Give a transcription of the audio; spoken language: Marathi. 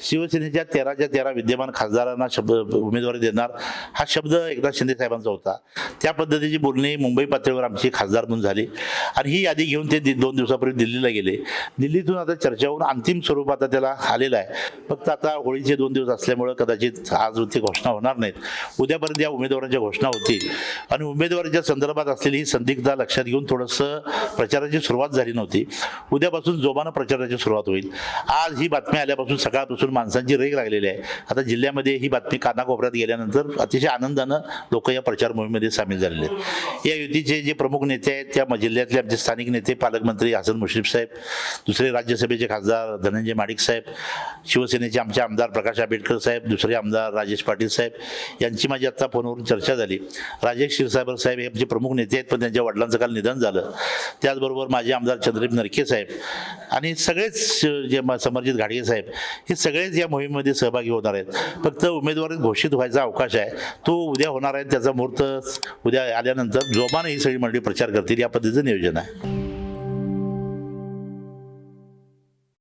शिवसेनेच्या तेराच्या तेरा विद्यमान खासदारांना शब्द उमेदवारी देणार हा शब्द एकदा शिंदे साहेबांचा होता. त्या पद्धतीची बोलणी मुंबई पातळीवर आमची खासदार म्हणून झाली. आणि ही यादी घेऊन ते दि- दोन दिवसापूर्वी दिल्लीला गेले. दिल्लीतून आता चर्चा होऊन अंतिम स्वरूप आता त्याला आलेलं आहे. फक्त आता होळीचे दोन दिवस असल्यामुळं कदाचित आज ती घोषणा होणार नाहीत. उद्यापर्यंत या उमेदवारांच्या घोषणा होतील. आणि उमेदवारीच्या संदर्भात असलेली ही संदिग्धता लक्षात घेऊन थोडंसं प्रचाराची सुरुवात झाली नव्हती. उद्यापासून जोमानं प्रचाराची सुरुवात होईल. आज ही बातमी आल्यापासून सकाळपासून माणसांची रेग लागलेली आहे. आता जिल्ह्यामध्ये ही बातमी कानाकोपऱ्यात गेल्यानंतर अतिशय आनंदानं लोक या प्रचार मोहिमेमध्ये सामील झालेले आहेत. या युतीचे जे प्रमुख नेते आहेत त्या जिल्ह्यातले आमचे स्थानिक नेते पालकमंत्री हसन मुश्रीफ साहेब दुसरे राज्यसभेचे खासदार धनंजय माडिक साहेब शिवसेनेचे आमचे आमदार प्रकाश आंबेडकर साहेब दुसरे आमदार राजेश पाटील साहेब यांची माझी आत्ता फोनवरून चर्चा झाली. राजेश क्षीरसागर साहेब हे आमचे प्रमुख नेते आहेत पण त्यांच्या वडिलांचं काल निधन झालं. त्याचबरोबर माझे आमदार चंद्रदीप नरके साहेब आणि सगळेच जे म- समरजित घाडगे साहेब हे सगळे सगळेच या मोहिमेमध्ये सहभागी होणार आहेत. फक्त उमेदवारी घोषित व्हायचा अवकाश आहे. तो उद्या होणार आहे त्याचा मुहूर्त उद्या आल्यानंतर जोमाने ही सगळी मंडळी प्रचार करतील या पद्धतीचं नियोजन आहे.